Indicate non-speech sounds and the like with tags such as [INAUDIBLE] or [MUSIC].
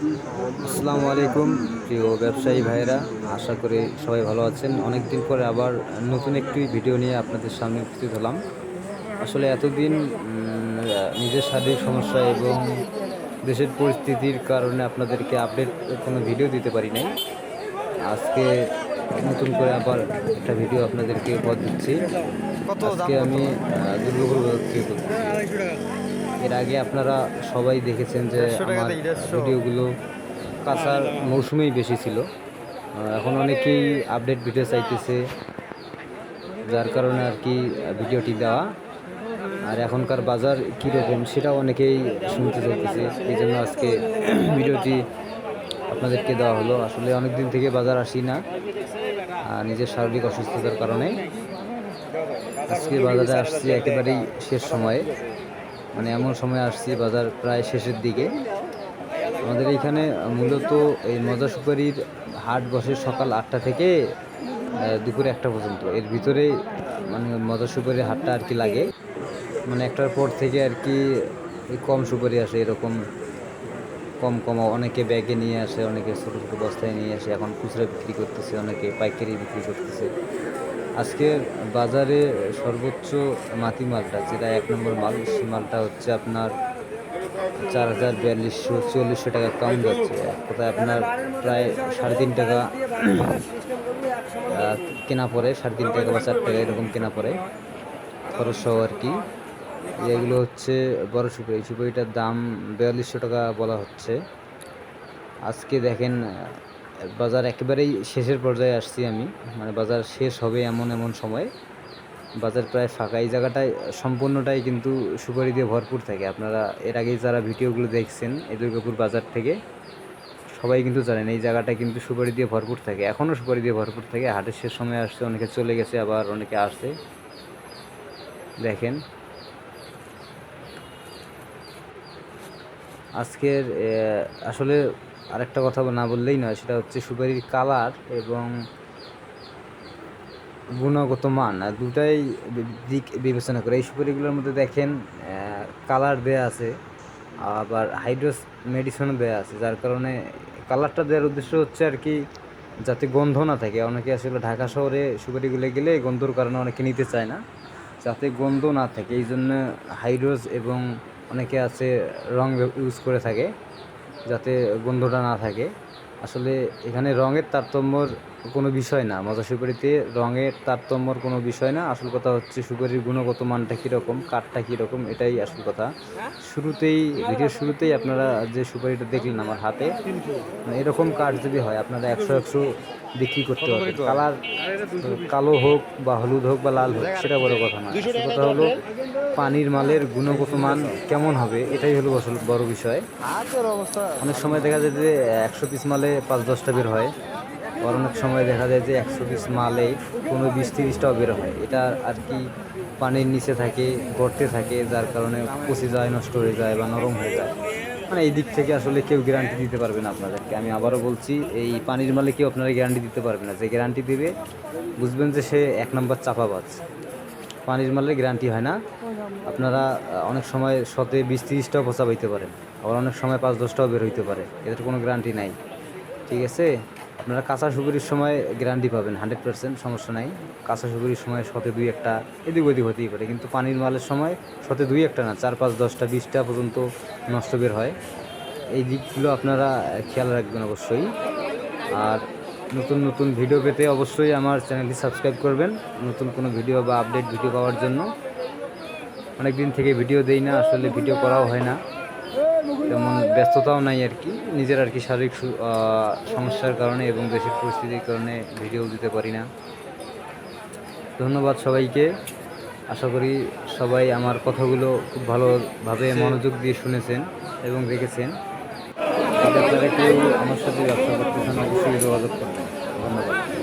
আসসালামু আলাইকুম, প্রিয় ব্যবসায়ী ভাইয়েরা। আশা করি সবাই ভালো আছেন। অনেক দিন পরে আবার নতুন একটি ভিডিও নিয়ে আপনাদের সামনে উপস্থিত হলাম। আসলে এতদিন নিজের শারীরিক সমস্যা এবং দেশের পরিস্থিতির কারণে আপনাদেরকে আপডেট কোনো ভিডিও দিতে পারি নাই। আজকে নতুন করে আবার একটা ভিডিও আপনাদেরকে উপহার দিচ্ছি। আজকে আমি দুর্গাপুর থেকে। এর আগে আপনারা সবাই দেখেছেন যে আমার ভিডিওগুলো কাঁচার মৌসুমেই বেশি ছিল। এখন অনেকেই আপডেট ভিডিও চাইতেছে যার কারণে আর কি ভিডিওটি দেওয়া। আর এখনকার বাজার কীরকম সেটাও অনেকেই শুনতে চাইতেছে। এই জন্য আজকে [CLEARS THROAT] ভিডিওটি আপনাদেরকে দেওয়া হলো। আসলে অনেক দিন থেকে বাজার আসি না আর নিজের শারীরিক অসুস্থতার কারণে। আজকে বাজারে আসছি একেবারেই শেষ সময়ে। মানে এমন সময় আসছি বাজার প্রায় শেষের দিকে। আমাদের এখানে মূলত এই মজা সুপারির হাট বসে সকাল আটটা থেকে দুপুরে একটা পর্যন্ত। এর ভিতরে মানে মজা সুপারির হাটটা আর কি লাগে। মানে একটার পর থেকে আর কি কম সুপারি আসে এরকম। কম কম, অনেকে ব্যাগে নিয়ে আসে, অনেকে ছোটো ছোটো বস্তায় নিয়ে আসে, এখন খুচরা বিক্রি করতেছে, অনেকে পাইকারি বিক্রি করতেছে। আজকের বাজারে সর্বোচ্চ মাটি মালটা যেটা এক নম্বর মাল, সেই মালটা হচ্ছে আপনার চার হাজার বিয়াল্লিশশো চল্লিশশো টাকা কম যাচ্ছে। কথায় আপনার প্রায় সাড়ে তিন টাকা কেনা পড়ে, সাড়ে তিন টাকা বা চার টাকা, এরকম কেনা পড়ে। খরচ সহ আর কি। এগুলো হচ্ছে বড় সুপারি। এই সুপারিটার দাম বিয়াল্লিশশো টাকা বলা হচ্ছে। আজকে দেখেন, বাজার একেবারেই শেষের পর্যায়ে আসছি আমি। মানে বাজার শেষ হবে এমন এমন সময়। বাজার প্রায় ফাঁকা। এই জায়গাটায় সম্পূর্ণটাই কিন্তু সুপারি দিয়ে ভরপুর থাকে। আপনারা এর আগেই যারা ভিডিওগুলো দেখছেন, এই দুর্গাপুর বাজার থেকে, সবাই কিন্তু জানেন এই জায়গাটা কিন্তু সুপারি দিয়ে ভরপুর থাকে। এখনও সুপারি দিয়ে ভরপুর থাকে। হাটের শেষ সময় আসছে, অনেকে চলে গেছে, আবার অনেকে আসছে। দেখেন আজকের আসলে আরেকটা কথা না বললেই নয়, সেটা হচ্ছে সুপারির কালার এবং গুণগত মান। দুটাই দিক বিবেচনা করে। এই সুপারিগুলোর মধ্যে দেখেন কালার দেয়া আছে, আবার হাইড্রোস মেডিসিনও দেয়া আছে, যার কারণে কালারটা দেওয়ার উদ্দেশ্য হচ্ছে আর কি, যাতে গন্ধ না থাকে। অনেকে আসলে ঢাকা শহরে সুপারিগুলো গেলে গন্ধর কারণে অনেকে নিতে চায় না, যাতে গন্ধ না থাকে। এই জন্য হাইড্রোস এবং অনেকে আছে রং ইউজ করে থাকে যাতে গন্ধটা না থাকে। আসলে এখানে রঙের তারতম্যর কোনো বিষয় না। মজা সুপারিতে রঙের তারতম্যর কোনো বিষয় না। আসল কথা হচ্ছে সুপারির গুণগত মানটা কীরকম কাঠটা কীরকম, এটাই আসল কথা। শুরুতেই, ভিডিওর শুরুতেই আপনারা যে সুপারিটা দেখলেন আমার হাতে মানে এরকম কাঠ যদি হয়, আপনারা একশো একশো বিক্রি করতে পারবেন কালার, কালো হোক বা হলুদ হোক বা লাল হোক, সেটা বড় কথা না। আসল কথা হলো, পানির মালের গুণগত মান কেমন হবে, এটাই হলো আসল বড় বিষয়। অনেক সময় দেখা যায় যে একশো পিস মালে পাঁচ দশটা বের হয়। আবার অনেক সময় দেখা যায় যে একশো পিস মালে কোনো বিশ তিরিশটাও বের হয়। এটা আর কি পানির নিচে থাকে, গর্তে থাকে, যার কারণে পচে যায়, নষ্ট হয়ে যায় বা নরম হয়ে যায়। মানে এই দিক থেকে আসলে কেউ গ্যারান্টি দিতে পারবে না আপনাদেরকে। আমি আবারও বলছি, এই পানির মালে কেউ আপনারা গ্যারান্টি দিতে পারবে না। যে গ্যারান্টি দেবে, বুঝবেন যে সে এক নম্বর চাপাবাজ। পানির মালের গ্যারান্টি হয় না। আপনারা অনেক সময় শতে বিশ তিরিশটাও পচা পাইতে পারেন। আবার অনেক সময় পাঁচ দশটাও বের হইতে পারে। এদের কোনো গ্যারান্টি নাই। ঠিক আছে? আপনারা কাঁচা সুপুরির সময় গ্যারান্টি পাবেন হান্ড্রেড পার্সেন্ট সমস্যা নাই। কাঁচা সুপুরির সময় শতে দুই একটা, এদিক ওদিক হতেই পারে, কিন্তু পানির মালের সময় শতে দুই একটা না, চার পাঁচ দশটা, বিশটা পর্যন্ত নষ্ট বের হয়। এই দিকগুলো আপনারা খেয়াল রাখবেন অবশ্যই। আর নতুন নতুন ভিডিও পেতে অবশ্যই আমার চ্যানেলটি সাবস্ক্রাইব করবেন। নতুন কোনো ভিডিও বা আপডেট ভিডিও পাওয়ার জন্য। অনেক দিন থেকে ভিডিও দেই না, আসলে ভিডিও করাও হয় না। তেমন ব্যস্ততাও নাই আর কি। নিজের আর কি শারীরিক সমস্যার কারণে এবং দেশের পরিস্থিতির কারণে ভিডিও দিতে পারি না। ধন্যবাদ সবাইকে। আশা করি সবাই আমার কথাগুলো খুব ভালোভাবে মনোযোগ দিয়ে শুনেছেন এবং দেখেছেন। আপনারা কেউ আমার সাথে ব্যবসা করতে চান অবশ্যই যোগাযোগ করবেন ধন্যবাদ।